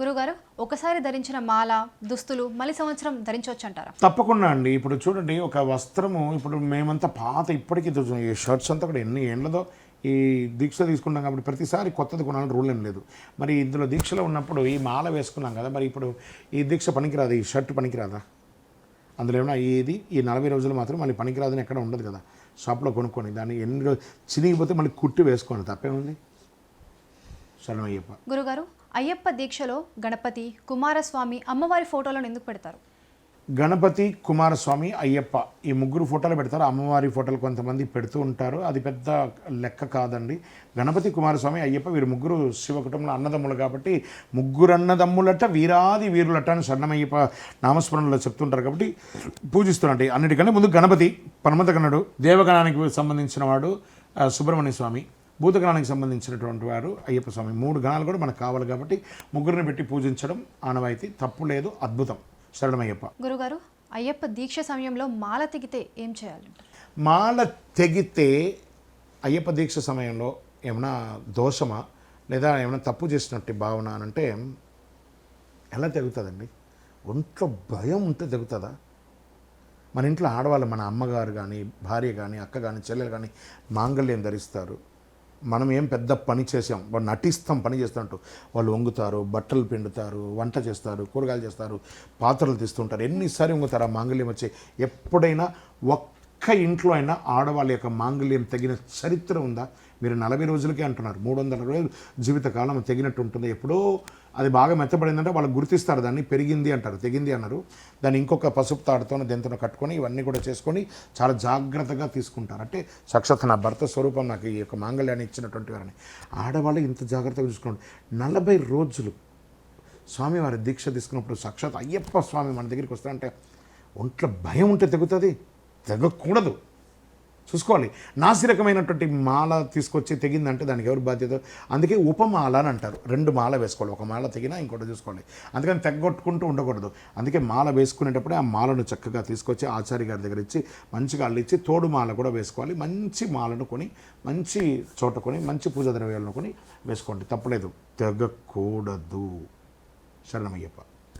గురుగారు ఒకసారి ధరించిన మాల దుస్తులు మళ్ళీ సంవత్సరం ధరించవచ్చు అంటారా తప్పకుండా అండి. ఇప్పుడు చూడండి ఒక వస్త్రము ఇప్పుడు మేమంతా పాత ఇప్పటికీ ఈ షర్ట్స్ అంతా కూడా ఎన్ని ఏండ్లదో ఈ దీక్ష తీసుకున్నాం కాబట్టి ప్రతిసారి కొత్తది కొనాలని రూల్ ఏం లేదు. మరి ఇందులో దీక్షలో ఉన్నప్పుడు ఈ మాల వేసుకున్నాం కదా మరి ఇప్పుడు ఈ దీక్ష పనికిరాదు? ఈ షర్ట్ పనికిరాదా? అందులో ఏమైనా ఇది ఈ నలభై రోజులు మాత్రం మళ్ళీ పనికిరాదని ఎక్కడ ఉండదు కదా. షాప్లో కొనుక్కొని దాన్ని ఎన్ని రోజులు చినిగిపోతే మళ్ళీ కుట్టి వేసుకోండి తప్పేముంది? శరణమయ్యప్ప గురుగారు అయ్యప్ప దీక్షలో గణపతి కుమారస్వామి అమ్మవారి ఫోటోలను ఎందుకు పెడతారు? గణపతి కుమారస్వామి అయ్యప్ప ఈ ముగ్గురు ఫోటోలు పెడతారు. అమ్మవారి ఫోటోలు కొంతమంది పెడుతూ ఉంటారు. అది పెద్ద లెక్క కాదండి. గణపతి కుమారస్వామి అయ్యప్ప వీరు ముగ్గురు శివ కుటుంబంలో అన్నదమ్ములు కాబట్టి ముగ్గురు అన్నదమ్ములట వీరాది వీరులట అని సన్నమయ్యప్ప నామస్మరణలో చెప్తుంటారు కాబట్టి పూజిస్తున్నట్టు అన్నిటికంటే ముందు గణపతి పరమతగణుడు దేవగణానికి సంబంధించిన వాడు సుబ్రహ్మణ్య స్వామి. భూతగణానికి సంబంధించినటువంటి వారు అయ్యప్ప స్వామి మూడు గణాలు కూడా మనకు కావాలి కాబట్టి ముగ్గురిని పెట్టి పూజించడం ఆనవాయితీ తప్పు లేదు అద్భుతం. శరణమయ్యప్ప. గురుగారు అయ్యప్ప దీక్ష సమయంలో మాల తెగితే ఏం చేయాలి? మాల తెగితే అయ్యప్ప దీక్ష సమయంలో ఏమైనా దోషమా? లేదా ఏమైనా తప్పు చేసినట్టు భావన అని అంటే ఎలా తెగుతుందండి? ఒంట్లో భయం ఉంటే తెగుతుందా? మన ఇంట్లో ఆడవాళ్ళు మన అమ్మగారు కానీ భార్య కానీ అక్క కానీ చెల్లెలు కానీ మాంగళ్యం ధరిస్తారు. మనం ఏం పెద్ద పని చేసాం. వాళ్ళు నటిస్తాం పని చేస్తున్నట్టు. వాళ్ళు వంగుతారు బట్టలు పిండుతారు వంట చేస్తారు కూరగాయలు చేస్తారు పాత్రలు తీస్తుంటారు ఎన్నిసార్లు వంగుతారు ఆ మాంగళ్యం వచ్చి? ఎప్పుడైనా ఒక్క ఇంట్లో అయినా ఆడవాళ్ళ యొక్క మాంగళ్యం తగిన చరిత్ర ఉందా? మీరు నలభై రోజులకే అంటున్నారు. మూడు వందల రోజులు జీవితకాలం తెగినట్టు ఉంటుంది? ఎప్పుడో అది బాగా మెత్తబడిందంటే వాళ్ళు గుర్తిస్తారు దాన్ని పెరిగింది అంటారు తెగింది అన్నారు. దాన్ని ఇంకొక పసుపు తాడుతో దెంతను కట్టుకొని ఇవన్నీ కూడా చేసుకొని చాలా జాగ్రత్తగా తీసుకుంటారు. అంటే సాక్షాత్ నా భర్త స్వరూపం నాకు ఈ యొక్క మాంగళ్యాన్ని ఇచ్చినటువంటి వారిని. ఆడవాళ్ళు ఇంత జాగ్రత్తగా చూసుకోండి. నలభై రోజులు స్వామివారి దీక్ష తీసుకున్నప్పుడు సాక్షాత్ అయ్యప్ప స్వామి మన దగ్గరికి వస్తారంటే ఒంట్లో భయం ఉంటే తెగుతుంది తెగకూడదు. చూసుకోవాలి నాసిరకమైనటువంటి మాల తీసుకొచ్చి తెగిందంటే దానికి ఎవరు బాధ్యత? అందుకే ఉపమాల అని అంటారు. రెండు మాల వేసుకోవాలి. ఒక మాల తెగినా ఇంకోటి చూసుకోవాలి అందుకని తెగొట్టుకుంటూ ఉండకూడదు. అందుకే మాల వేసుకునేటప్పుడే ఆ మాలను చక్కగా తీసుకొచ్చి ఆచార్య గారి దగ్గర ఇచ్చి మంచిగా అల్లిచ్చి తోడు మాల కూడా వేసుకోవాలి. మంచి మాలను కొని మంచి చోట కొని మంచి పూజ ద్రవ్యాలను కొని వేసుకోండి. తప్పలేదు. తెగకూడదు. శరణమయ్యప్ప.